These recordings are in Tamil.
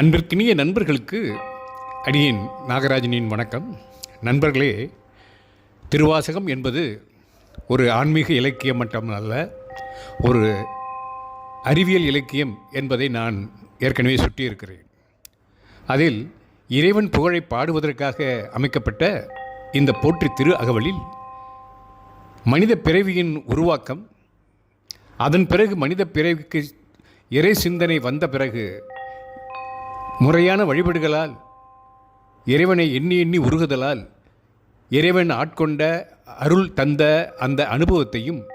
அன்பிற்கினிய நண்பர்களுக்கு அடியேன் நாகராஜனின் வணக்கம். நண்பர்களே திருவாசகம் என்பது ஒரு ஆன்மீக இலக்கியம் மட்டும் அல்ல ஒரு அறிவியல் இலக்கியம் என்பதை நான் ஏற்கனவே சுட்டியிருக்கிறேன். அதில் இறைவன் புகழை பாடுவதற்காக அமைக்கப்பட்ட இந்த போற்றி திரு அகவலில் மனித பிறவியின் உருவாக்கம் அதன் பிறகு மனித பிறவிக்கு இறை சிந்தனை வந்த பிறகு முறையான வழிபாடுகளால் இறைவனை எண்ணி எண்ணி உருகுதலால் இறைவன் ஆட்கொண்ட அருள் தந்த அந்த அனுபவத்தையும்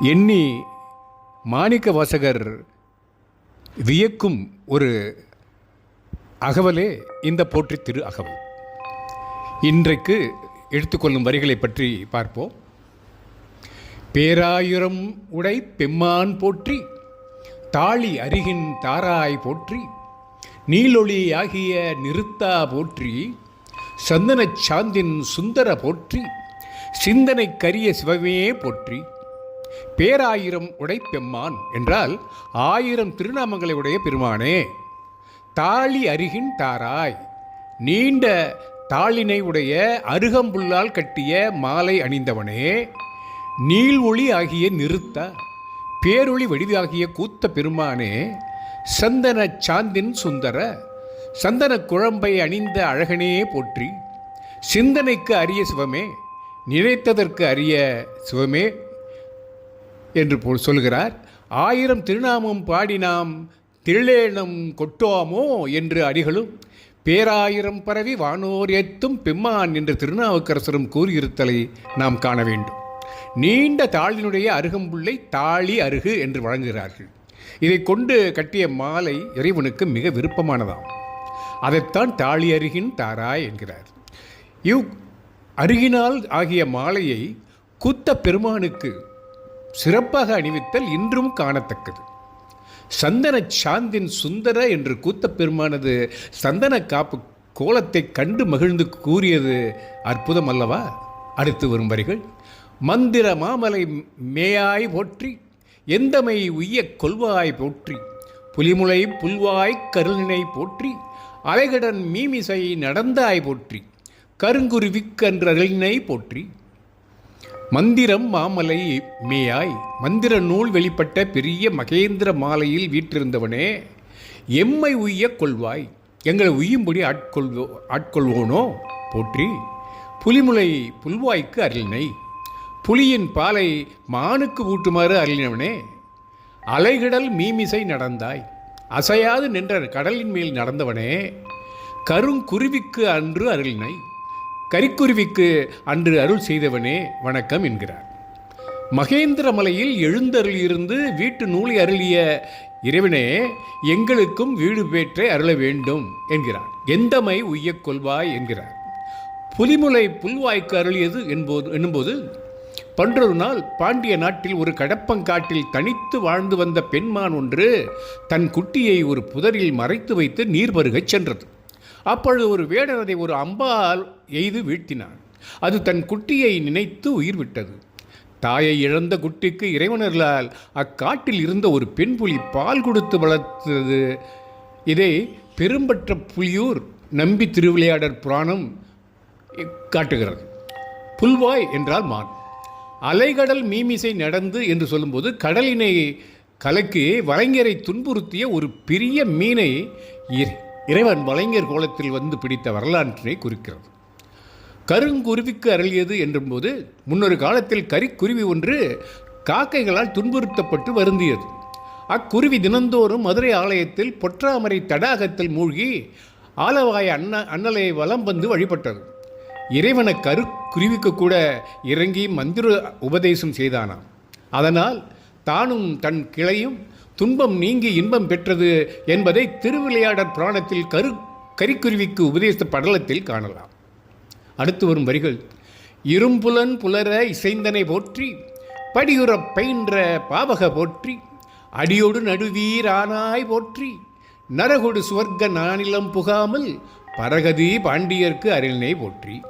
எண்ணி மாணிக்க வாசகர் வியக்கும் ஒரு அகவலே இந்த போற்றி திரு அகவல். இன்றைக்கு எடுத்துக்கொள்ளும் வரிகளை பற்றி பார்ப்போம். பேராயிரம் உடை பெம்மான் போற்றி தாளி அருகின் தாராய் போற்றி நீலொளியாகிய நிறுத்தா போற்றி சந்தனச் சாந்தின் சுந்தர போற்றி சிந்தனை கரிய சிவமே போற்றி. பேராயிரம் உடைப்பெம்மான் என்றால் ஆயிரம் திருநாமங்களை உடைய பெருமானே. தாளி அருகின் தாராய் நீண்ட தாளினை உடைய அருகம்புல்லால் கட்டிய மாலை அணிந்தவனே. நீள் ஒளி ஆகிய நிறுத்த பேரொளி வடிவாகிய கூத்த பெருமானே சந்தன சாந்தின் சுந்தர சந்தன குழம்பை அணிந்த அழகனே போற்றி. சிந்தனைக்கு அரிய சிவமே நினைத்ததற்கு அரிய சிவமே என்று போல் சொல்கிறார். ஆயிரம் திருநாமம் பாடி நாம் கொட்டோமோ என்று அடிகளும் பேராயிரம் பரவி வானோர் எத்தும் பெம்மான் என்று திருநாவுக்கரசரும் கூறியிருத்தலை நாம் காண வேண்டும். நீண்ட தாளினுடைய அருகம்புள்ளை தாளி அருகு என்று வழங்குகிறார்கள். இதை கொண்டு கட்டிய மாலை இறைவனுக்கு மிக விருப்பமானதாம். அதைத்தான் தாலி அருகின் தாராய் என்கிறார். இவ் அருகினால் ஆகிய மாலையை குத்த பெருமானுக்கு சிறப்பாக அணிவித்தல் இன்றும் காணத்தக்கது. சந்தன சாந்தின் சுந்தர என்று கூத்த பெருமானது சந்தன காப்பு கோலத்தை கண்டு மகிழ்ந்து கூறியது அற்புதம் அல்லவா? அடுத்து வரும் வரிகள். மந்திர மாமலை மேயாய் போற்றி எந்தமை உய்ய கொள்வாய் போற்றி? புலிமுலை புல்வாய் கருளினை போற்றி? அலைகடன் மீமிசை நடந்தாய் போற்றி? கருங்குருவிக்கன்றலினை போற்றி? மந்திரம் மாமலை மேயாய் மந்திர நூல் வெளிப்பட்ட பெரிய மகேந்திர மாலையில் வீற்றிருந்தவனே எம்மை உய்ய கொள்வாய் எங்களை உய்யும்படி ஆட்கொள்வோ ஆட்கொள்வோனோ? போற்றி. புலிமுலை புல்வாய்க்கு அருளினை புலியின் பாலை மானுக்கு ஊட்டுமாறு அருளினவனே அலைகடல் மீமிசை நடந்தாய். அசையாது நின்ற கடலின் மேல் நடந்தவனே கருங்குருவிக்கு அன்று அருளினை கரிக்குருவிக்கு அன்று அருள் செய்தவனே வணக்கம் என்கிறார். மகேந்திர மலையில் எழுந்தருளியிருந்து வீட்டு நூலை அருளிய இறைவனே எங்களுக்கும் வீடு பேற்றை அருள வேண்டும் என்கிறார். எந்தமை உய்யக் கொள்வாய் என்கிறார். புலிமுலை புல்வாய்க்கு அருளியது என்போது என்னும்போது பன்றொரு நாள் பாண்டிய நாட்டில் ஒரு கடப்பங்காட்டில் தனித்து வாழ்ந்து வந்த பெண்மான் ஒன்று தன் குட்டியை ஒரு புதரில் மறைத்து வைத்து நீர் பருகச் சென்றது. அப்பொழுது ஒரு வேடன் அதை ஒரு அம்பால் எய்து வீழ்த்தினான். அது தன் குட்டியை நினைத்து உயிர் விட்டது தாயை இழந்த குட்டிக்கு இறைவனர்களால் அக்காட்டில் இருந்த ஒரு பெண் புலி பால் கொடுத்து வளர்த்தது. இதை பெரும்பற்ற புலியூர் நம்பி திருவிளையாடற் புராணம் காட்டுகிறது. புல்வாய் என்றால் மான். அலைகடல் மீமிசை நடந்து என்று சொல்லும்போது கடலினை கலக்கி வலைஞரை துன்புறுத்திய ஒரு பெரிய மீனை இறை- இறைவன் வலைஞர் கோலத்தில் வந்து பிடித்த வரலாற்றினை குறிக்கிறது. கருங்குருவிக்கு அருளியது என்றும்போது முன்னொரு காலத்தில் கரிக்குருவி ஒன்று காக்கைகளால் துன்புறுத்தப்பட்டு வருந்தியது. அக்குருவி தினந்தோறும் மதுரை ஆலயத்தில் பொற்றாமரை தடாகத்தில் மூழ்கி ஆலவாய அன்ன அன்னலை வலம் வந்து வழிபட்டது. இறைவனை கருக்குருவிக்கு கூட இறங்கி மந்திர உபதேசம் செய்தானாம். அதனால் தானும் தன் கிளையும் துன்பம் நீங்கி இன்பம் பெற்றது என்பதை திருவிளையாடற் புராணத்தில் கரு கரிக்குருவிக்கு உபதேச படலத்தில் காணலாம். அடுத்து வரும் வரிகள். இரும்புலன் புலர இசைந்தனை போற்றி படியுறப் பயின்ற பாவக போற்றி அடியோடு நடுவீரானாய் போற்றி நரகொடு சுவர்க்க நானிலம் புகாமல் பரகதி பாண்டியர்க்கு அருளினை போற்றி.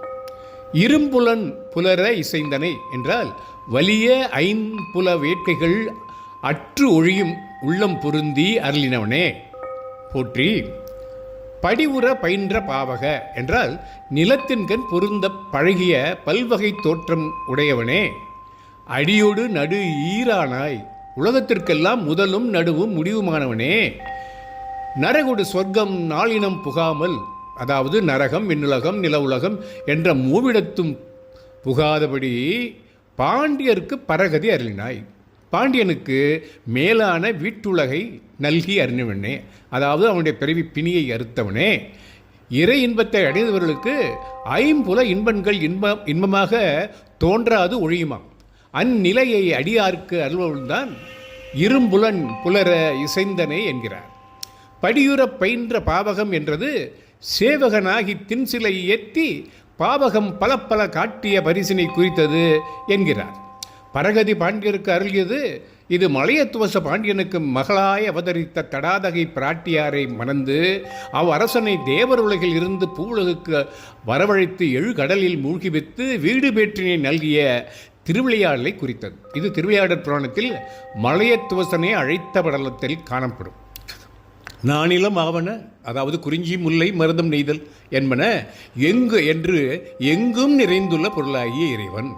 இரும்புலன் புலர இசைந்தனை என்றால் வலிய ஐம்புல வேட்கைகள் அற்று ஒழியும் உள்ளம் பொருந்தி அருளினவனே. போற்றி. படிவுற பயின்ற பாவக என்றால் நிலத்தின்கண் பொருந்த பழகிய பல்வகை தோற்றம் உடையவனே. அடியோடு நடு ஈரானாய் உலகத்திற்கெல்லாம் முதலும் நடுவும் முடிவுமானவனே. நரகுடு சொர்க்கம் நாளினம் புகாமல் அதாவது நரகம் விண்ணுலகம் நில உலகம் என்ற மூவிடத்தும் புகாதபடி பாண்டியருக்கு பரகதி அருளினாய். பாண்டியனுக்கு மேலான வீட்டுலகை நல்கி அறிஞவனே அதாவது அவனுடைய பிறவி பிணியை அறுத்தவனே. இறை இன்பத்தை அடைந்தவர்களுக்கு ஐம்புல இன்பங்கள் இன்பம் இன்பமாக தோன்றாது ஒழியுமாம் அந்நிலையை அடியார்க்கு அருள்வன்தான் இரும்புலன் புலர இசைந்தனே என்கிறார். படியுற பயின்ற பாவகம் என்றது சேவகனாகி தின்சிலை ஏற்றி பாவகம் பல பல காட்டிய பரிசினை குறித்தது என்கிறார். பரகதி பாண்டியருக்கு அருளியது இது மலையத்துவச பாண்டியனுக்கு மகளாய் அவதரித்த தடாதகை பிராட்டியாரை மணந்து அவ் அரசனை தேவர் உலகில் இருந்து பூவுலகுக்கு வரவழைத்து எழுகடலில் மூழ்கி வைத்து வீடு பேற்றினை நல்கிய திருவிளையாடலை குறித்தது. இது திருவிளையாடற் புராணத்தில் மலையத்துவசனை அழைத்த படலத்தில் காணப்படும். நானிலம் ஆவன அதாவது குறிஞ்சி முல்லை மருதம் நெய்தல் என்பன எங்கு என்று எங்கும் நிறைந்துள்ள பொருளாகிய இறைவன்.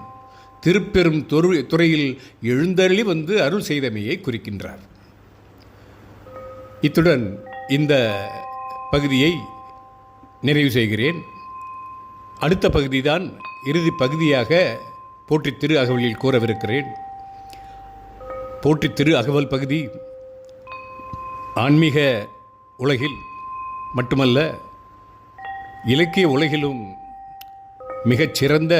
திருப்பெரும் தொரு துறையில் எழுந்தருளி வந்து அருள் செய்தமையை குறிக்கின்றார். இத்துடன் இந்த பகுதியை நிறைவு செய்கிறேன். அடுத்த பகுதிதான் இறுதி பகுதியாக போற்றி திரு அகவலில் கூறவிருக்கிறேன். போற்றி திரு அகவல் பகுதி ஆன்மீக உலகில் மட்டுமல்ல இலக்கிய உலகிலும் மிகச்சிறந்த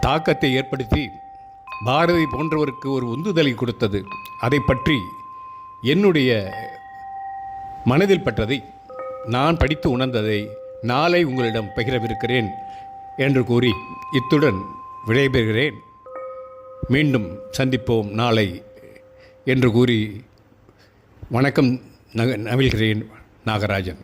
தாக்கத்தை ஏற்படுத்தி பாரதி போன்றவருக்கு ஒரு உந்துதலை கொடுத்தது. அதை பற்றி என்னுடைய மனதில் பட்டதை நான் படித்து உணர்ந்ததை நாளை உங்களிடம் பகிரவிருக்கிறேன் என்று கூறி இத்துடன் விடைபெறுகிறேன். மீண்டும் சந்திப்போம் நாளை என்று கூறி வணக்கம் நக நவில்கிறேன் நாகராஜன்.